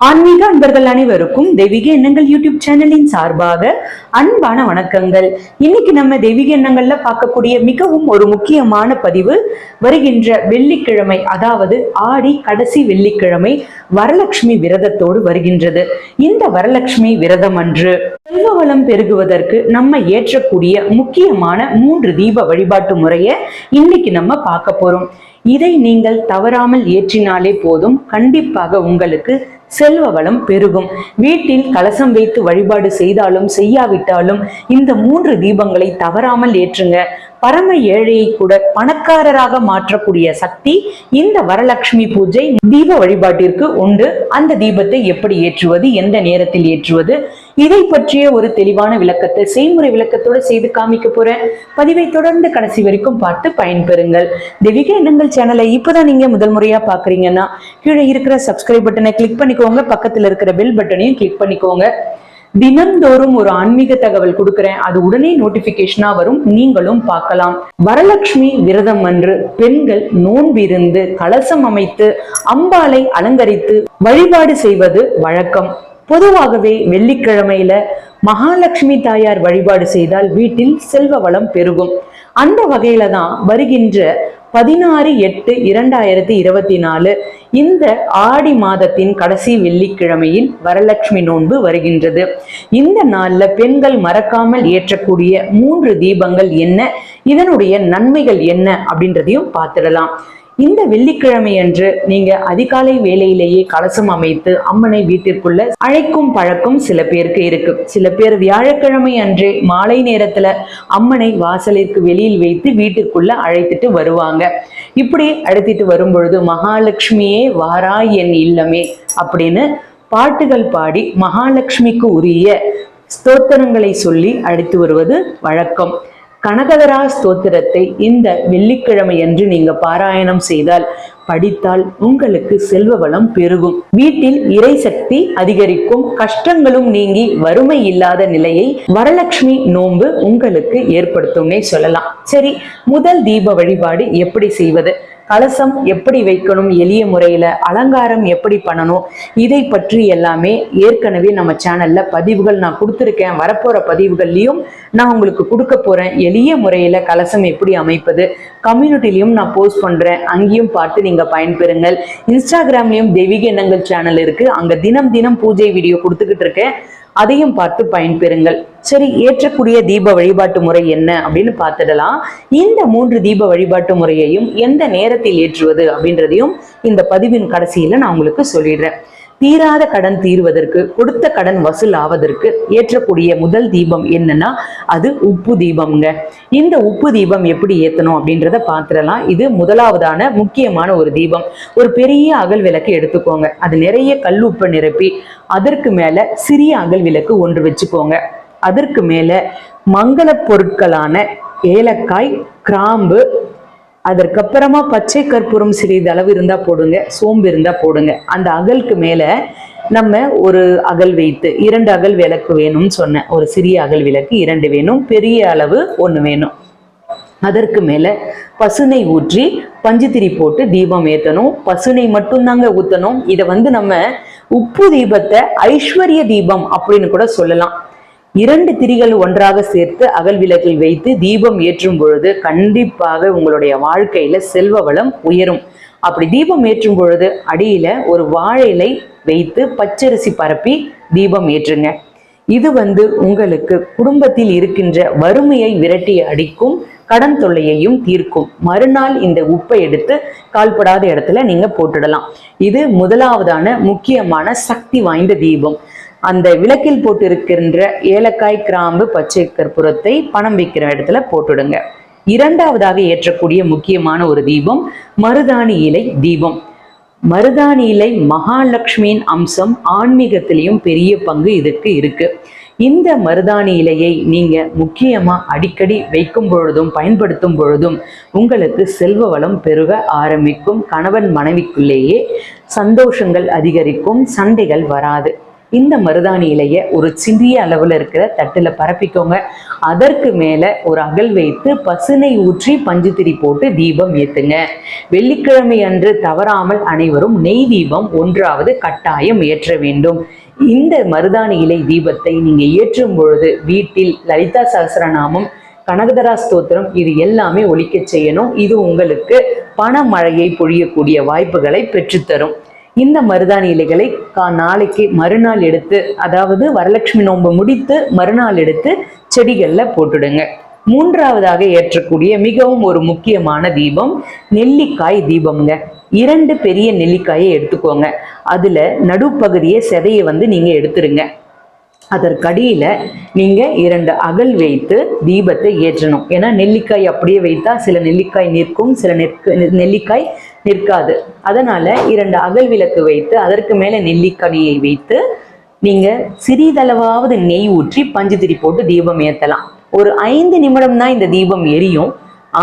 ஆன்மீக அன்பர்கள் அனைவருக்கும் தெய்வீக எண்ணங்கள் யூடியூப் சேனலின் சார்பாக அன்பான வணக்கங்கள். இன்னைக்கு நம்ம தெய்வீக எண்ணங்கள்ல பார்க்கக்கூடிய மிகவும் ஒரு முக்கியமான பதிவு வருகின்ற வெள்ளிக்கிழமை அதாவது ஆடி கடைசி வெள்ளிக்கிழமை வரலட்சுமி விரதத்தோடு வருகின்றது. இந்த வரலட்சுமி விரதம் அன்று செல்வ வளம் பெருகுவதற்கு நம்ம ஏற்றக்கூடிய முக்கியமான மூன்று தீப வழிபாட்டு முறையை இன்னைக்கு நம்ம பார்க்க போறோம். இதை நீங்கள் தவறாமல் ஏற்றினாலே போதும். கண்டிப்பாக உங்களுக்கு செல்வ வளம் பெருகும். வீட்டில் கலசம் வைத்து வழிபாடு செய்தாலும் செய்யாவிட்டாலும் இந்த மூன்று தீபங்களை தவறாமல் ஏற்றுங்க. பரம ஏழையை கூட பணக்காரராக மாற்றக்கூடிய சக்தி இந்த வரலட்சுமி பூஜை தீப வழிபாட்டிற்கு உண்டு. அந்த தீபத்தை எப்படி ஏற்றுவது எந்த நேரத்தில் ஏற்றுவது இதை பற்றிய ஒரு தெளிவான விளக்கத்தை செய்முறை விளக்கத்தோட செய்து காமிக்க போறேன். பதிவை தொடர்ந்து கடைசி வரைக்கும் பார்த்து பயன்பெறுங்கள். தெய்வீக எண்ணங்கள் சேனலை இப்பதான் நீங்க முதல் முறையா பாக்குறீங்கன்னா கீழே இருக்கிற சப்ஸ்கிரைப் பட்டனை கிளிக் பண்ணிக்கோங்க. பக்கத்துல இருக்கிற பெல் பட்டனையும் கிளிக் பண்ணிக்கோங்க. தினந்தோறும் ஒரு ஆன்மீக தகவல் கொடுக்கிறேன். அது உடனே நோட்டிபிகேஷனா வரும். நீங்களும் பார்க்கலாம். வரலட்சுமி விரதம் அன்று பெண்கள் நோன்பிருந்து கலசம் அமைத்து அம்பாலை அலங்கரித்து வழிபாடு செய்வது வழக்கம். பொதுவாகவே வெள்ளிக்கிழமையில மகாலட்சுமி தாயார் வழிபாடு செய்தால் வீட்டில் செல்வ வளம் பெருகும். அந்த வகையில தான் வருகின்ற பதினாறு எட்டு இரண்டாயிரத்தி இருபத்தி நாலு இந்த ஆடி மாதத்தின் கடைசி வெள்ளிக்கிழமையில் வரலட்சுமி நோன்பு வருகின்றது. இந்த நாள்ல பெண்கள் மறக்காமல் ஏற்றக்கூடிய மூன்று தீபங்கள் என்ன? இதனுடைய நன்மைகள் என்ன? அப்படின்றதையும் பார்த்துடலாம். இந்த வெள்ளிக்கிழமை அன்று நீங்க அதிகாலை வேலையிலேயே கலசம் அமைத்து அம்மனை வீட்டிற்குள்ள அழைக்கும் பழக்கம் சில பேருக்கு இருக்கு. சில பேர் வியாழக்கிழமை அன்றே மாலை நேரத்துல அம்மனை வாசலிற்கு வெளியில் வைத்து வீட்டுக்குள்ள அழைத்துட்டு வருவாங்க. இப்படி அழைத்திட்டு வரும்பொழுது மகாலட்சுமியே வாரா என் இல்லமே அப்படின்னு பாட்டுகள் பாடி மகாலட்சுமிக்கு உரிய ஸ்தோத்திரங்களை சொல்லி அழைத்து வருவது வழக்கம். கனகதரா ஸ்தோத்திரத்தை இந்த வெள்ளிக்கிழமை என்று நீங்க பாராயணம் செய்தால் படித்தால் உங்களுக்கு செல்வ வளம் பெருகும். வீட்டில் இறை சக்தி அதிகரிக்கும் கஷ்டங்களும் நீங்கி வறுமை இல்லாத நிலையை வரலட்சுமி நோன்பு உங்களுக்கு ஏற்படுத்தும்னே சொல்லலாம். சரி முதல் தீப வழிபாடு எப்படி செய்வது? கலசம் எப்படி வைக்கணும் எளிய முறையில அலங்காரம் எப்படி பண்ணணும் இதை பற்றி எல்லாமே ஏற்கனவே நம்ம சேனல்ல பதிவுகள் நான் கொடுத்துருக்கேன். வரப்போற பதிவுகள்லயும் நான் உங்களுக்கு கொடுக்க போறேன். எளிய முறையில கலசம் எப்படி அமைப்பது கம்யூனிட்டிலையும் நான் போஸ்ட் பண்றேன். அங்கேயும் பார்த்து நீங்க பயன்பெறுங்கள். இன்ஸ்டாகிராம்லயும் தெய்வீக எண்ணங்கள் சேனல் இருக்கு. அங்க தினம் தினம் பூஜை வீடியோ கொடுத்துக்கிட்டு இருக்கேன். அதையும் பார்த்து பயன்பெறுங்கள். சரி ஏற்றக்கூடிய தீப வழிபாட்டு முறை என்ன அப்படின்னு பார்த்துடலாம். இந்த மூன்று தீப வழிபாட்டு முறையையும் எந்த நேரத்தில் ஏற்றுவது அப்படின்றதையும் இந்த பதிவின் கடைசியில நான் உங்களுக்கு சொல்லிடுறேன். தீராத கடன் தீர்வதற்கு கொடுத்த கடன் வசூல் ஆவதற்கு ஏற்றக்கூடிய முதல் தீபம் என்னன்னா அது உப்பு தீபம்ங்க. இந்த உப்பு தீபம் எப்படி ஏத்தணும் அப்படின்றத பார்த்துடலாம் இது முதலாவதான முக்கியமான ஒரு தீபம். ஒரு பெரிய அகல் விளக்கு எடுத்துக்கோங்க. அது நிறைய கல்லுப்பை நிரப்பி அதற்கு மேல சிறிய அகல் விளக்கு ஒன்று வச்சுக்கோங்க. அதற்கு மேல மங்கள பொருட்களான ஏலக்காய் கிராம்பு அதற்கப்புறமா பச்சை கற்பூரம் சிறிது அளவு இருந்தா போடுங்க சோம்பு இருந்தா போடுங்க. அந்த அகலுக்கு மேல நம்ம ஒரு அகல் வைத்து இரண்டு அகல் விளக்கு வேணும்னு சொன்னேன். ஒரு சிறிய அகல் விளக்கு இரண்டு வேணும். பெரிய அளவு ஒன்று வேணும். அதற்கு மேல பசுனை ஊற்றி பஞ்சுத்திரி போட்டு தீபம் ஏற்றணும் பசுனை மட்டும்தாங்க ஊத்தணும். இதை வந்து நம்ம உப்பு தீபத்தை ஐஸ்வர்ய தீபம் அப்படின்னு கூட சொல்லலாம். இரண்டு திரிகள் ஒன்றாக சேர்த்து அகல் விளக்கில் வைத்து தீபம் ஏற்றும் பொழுது கண்டிப்பாக உங்களுடைய வாழ்க்கையில செல்வ வளம் உயரும். அப்படி தீபம் ஏற்றும் பொழுது அடியில ஒரு வாழை வைத்து பச்சரிசி பரப்பி தீபம் ஏற்றுங்க. இது வந்து உங்களுக்கு குடும்பத்தில் இருக்கின்ற வறுமையை விரட்டி அடிக்கும் கடன் தொல்லையையும் தீர்க்கும். மறுநாள் இந்த உப்பை எடுத்து கால்படாத இடத்துல நீங்க போட்டுடலாம். இது முதலாவதான முக்கியமான சக்தி வாய்ந்த தீபம். அந்த விளக்கில் போட்டு இருக்கின்ற ஏலக்காய் கிராம்பு பச்சை கற்பூரத்தை பணம் வைக்கிற இடத்துல போட்டுடுங்க. இரண்டாவதாக ஏற்றக்கூடிய முக்கியமான ஒரு தீபம் மருதாணி இலை தீபம். மருதாணி இலை மகாலட்சுமியின் அம்சம் ஆன்மீகத்திலையும் பெரிய பங்கு இதுக்கு இருக்கு. இந்த மருதாணி இலையை நீங்க முக்கியமா அடிக்கடி வைக்கும் பொழுதும் பயன்படுத்தும் பொழுதும் உங்களுக்கு செல்வ வளம் பெருக ஆரம்பிக்கும் கணவன் மனைவிக்குள்ளேயே சந்தோஷங்கள் அதிகரிக்கும் சண்டைகள் வராது. இந்த மருதாணி இலைய ஒரு சிறிய அளவில் இருக்கிற தட்டுல பரப்பிக்கோங்க. அதற்கு மேல ஒரு அகல் வைத்து பசுனை ஊற்றி பஞ்சுத்திரி போட்டு தீபம் ஏத்துங்க. வெள்ளிக்கிழமை அன்று தவறாமல் அனைவரும் நெய் தீபம் ஒன்றாவது கட்டாயம் ஏற்ற வேண்டும். இந்த மருதாணி இலை தீபத்தை நீங்க ஏற்றும் பொழுது வீட்டில் லலிதா சஹஸ்ரநாமம் கனகதரா ஸ்தோத்திரம் இது எல்லாமே ஒழிக்க செய்யணும். இது உங்களுக்கு பணமழையை பொழியக்கூடிய வாய்ப்புகளை பெற்றுத்தரும். இந்த மருதாணி இலைகளை கா நாளைக்கு மறுநாள் எடுத்து அதாவது வரலட்சுமி நோன்பு முடித்து மறுநாள் எடுத்து செடிகளில் போட்டுடுங்க. மூன்றாவதாக ஏற்றக்கூடிய மிகவும் ஒரு முக்கியமான தீபம் நெல்லிக்காய் தீபம்ங்க. இரண்டு பெரிய நெல்லிக்காயை எடுத்துக்கோங்க. அதுல நடுப்பகுதியை செதையை வந்து நீங்க எடுத்துருங்க. அதற்கடியில நீங்க இரண்டு அகல் வைத்து தீபத்தை ஏற்றணும். ஏன்னா நெல்லிக்காய் அப்படியே வைத்தா சில நெல்லிக்காய் நிற்கும் சில நெற்க நெல்லிக்காய் நிற்காது. அதனால இரண்டு அகல் விளக்கு வைத்து அதற்கு மேல நெல்லிக்கனியை வைத்து நீங்க சிறிதளவாவது நெய் ஊற்றி பஞ்சுத்திரி போட்டு தீபம் ஏத்தலாம். ஒரு ஐந்து நிமிடம் தான் இந்த தீபம் எரியும்.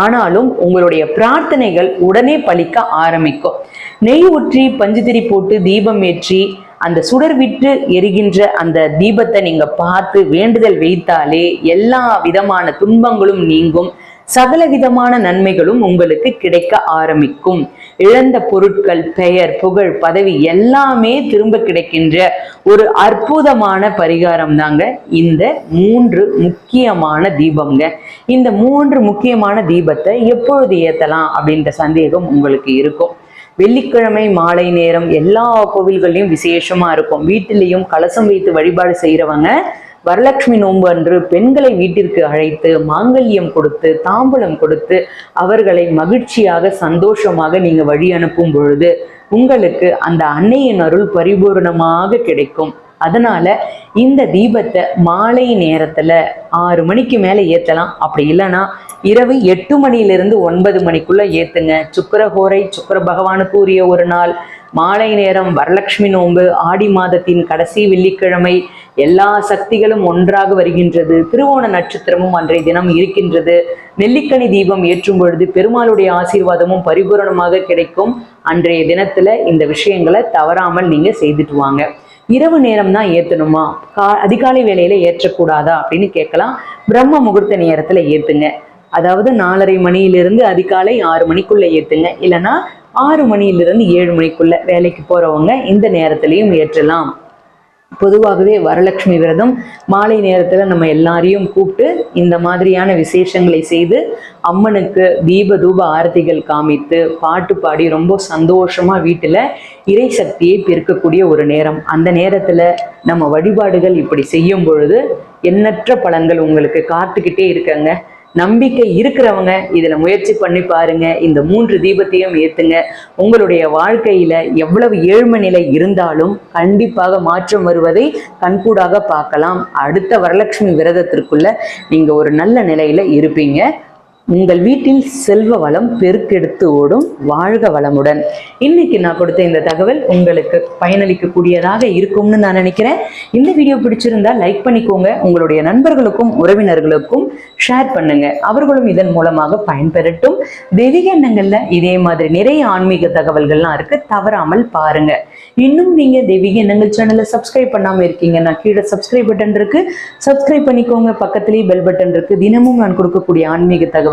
ஆனாலும் உங்களுடைய பிரார்த்தனைகள் உடனே பலிக்க ஆரம்பிக்கும். நெய் ஊற்றி பஞ்சுத்திரி போட்டு தீபம் ஏற்றி அந்த சுடர் விட்டு எரிகின்ற அந்த தீபத்தை நீங்க பார்த்து வேண்டுதல் வைத்தாலே எல்லா விதமான துன்பங்களும் நீங்கும். சகல விதமான நன்மைகளும் உங்களுக்கு கிடைக்க ஆரம்பிக்கும். இழந்த பொருட்கள் பெயர் புகழ் பதவி எல்லாமே திரும்ப கிடைக்கின்ற ஒரு அற்புதமான பரிகாரம் தாங்க இந்த மூன்று முக்கியமான தீபம்ங்க. இந்த மூன்று முக்கியமான தீபத்தை எப்பொழுது ஏத்தலாம் அப்படின்ற சந்தேகம் உங்களுக்கு இருக்கும். வெள்ளிக்கிழமை மாலை நேரம் எல்லா கோவில்கள்லையும் விசேஷமா இருக்கும். வீட்டிலையும் கலசம் வைத்து வழிபாடு செய்யறவங்க வரலட்சுமி நோன்பு அன்று பெண்களை வீட்டிற்கு அழைத்து மாங்கல்யம் கொடுத்து தாம்பூலம் கொடுத்து அவர்களை மகிழ்ச்சியாக சந்தோஷமாக நீங்க வழி அனுப்பும் பொழுது உங்களுக்கு அந்த அன்னையின் அருள் பரிபூர்ணமாக கிடைக்கும். அதனால இந்த தீபத்தை மாலை நேரத்துல ஆறு மணிக்கு மேல ஏத்தலாம். அப்படி இல்லைன்னா இரவு எட்டு மணியிலிருந்து ஒன்பது மணிக்குள்ள ஏத்துங்க. சுக்கரஹோரை சுக்கர பகவானுக்கு உரிய ஒரு நாள். மாலை நேரம் வரலட்சுமி நோன்பு ஆடி மாதத்தின் கடைசி வெள்ளிக்கிழமை எல்லா சக்திகளும் ஒன்றாக வருகின்றது. திருவோண நட்சத்திரமும் அன்றைய தினம் இருக்கின்றது. நெல்லிக்கனி தீபம் ஏற்றும் பொழுது பெருமாளுடைய ஆசீர்வாதமும் பரிபூரணமாக கிடைக்கும். அன்றைய தினத்துல இந்த விஷயங்களை தவறாமல் நீங்க செய்துட்டு வாங்க. இரவு நேரம் தான் ஏத்தணுமா? கா அதிகாலை வேலையில ஏற்றக்கூடாதா அப்படின்னு கேட்கலாம். பிரம்ம முகூர்த்த நேரத்துல ஏத்துங்க. அதாவது நாலரை மணியிலிருந்து அதிகாலை ஆறு மணிக்குள்ள ஏத்துங்க. இல்லைன்னா ஆறு மணியிலிருந்து ஏழு மணிக்குள்ள வேலைக்கு போறவங்க இந்த நேரத்திலையும் ஏற்றலாம். பொதுவாகவே வரலட்சுமி விரதம் மாலை நேரத்தில் நம்ம எல்லாரையும் கூப்பிட்டு இந்த மாதிரியான விசேஷங்களை செய்து அம்மனுக்கு தீப தூப ஆரத்திகள் காமித்து பாட்டு பாடி ரொம்ப சந்தோஷமாக வீட்டில் இறை சக்தியை பெருக்கக்கூடிய ஒரு நேரம். அந்த நேரத்தில் நம்ம வழிபாடுகள் இப்படி செய்யும் பொழுது எண்ணற்ற பலன்கள் உங்களுக்கு காத்துக்கிட்டே இருக்கங்க. நம்பிக்கை இருக்கிறவங்க இதில் முயற்சி பண்ணி பாருங்க. இந்த மூன்று தீபத்தையும் ஏற்றுங்க உங்களுடைய வாழ்க்கையில எவ்வளவு ஏழ்மை நிலை இருந்தாலும் கண்டிப்பாக மாற்றம் வருவதை கண்கூடாக பார்க்கலாம். அடுத்த வரலட்சுமி விரதத்திற்குள்ள நீங்க ஒரு நல்ல நிலையில இருப்பீங்க. உங்கள் வீட்டில் செல்வ வளம் பெருக்கெடுத்து ஓடும் வாழ்க வளமுடன். இன்னைக்கு நான் கொடுத்த இந்த தகவல் உங்களுக்கு பயனளிக்கக்கூடியதாக இருக்கும்னு நான் நினைக்கிறேன். இந்த வீடியோ பிடிச்சிருந்தா லைக் பண்ணிக்கோங்க. உங்களுடைய நண்பர்களுக்கும் உறவினர்களுக்கும் ஷேர் பண்ணுங்க. அவர்களும் இதன் மூலமாக பயன்பெறட்டும். தெய்வீக எண்ணங்கள்ல இதே மாதிரி நிறைய ஆன்மீக தகவல்கள்லாம் இருக்கு. தவறாமல் பாருங்க. இன்னும் நீங்க தெய்வீக எண்ணங்கள் சேனலை சப்ஸ்கிரைப் பண்ணாம இருக்கீங்கன்னா கீழே சப்ஸ்கிரைப் பட்டன் இருக்கு. சப்ஸ்கிரைப் பண்ணிக்கோங்க. பக்கத்திலேயே பெல் பட்டன் இருக்கு. தினமும் நான் கொடுக்கக்கூடிய ஆன்மீக தகவல்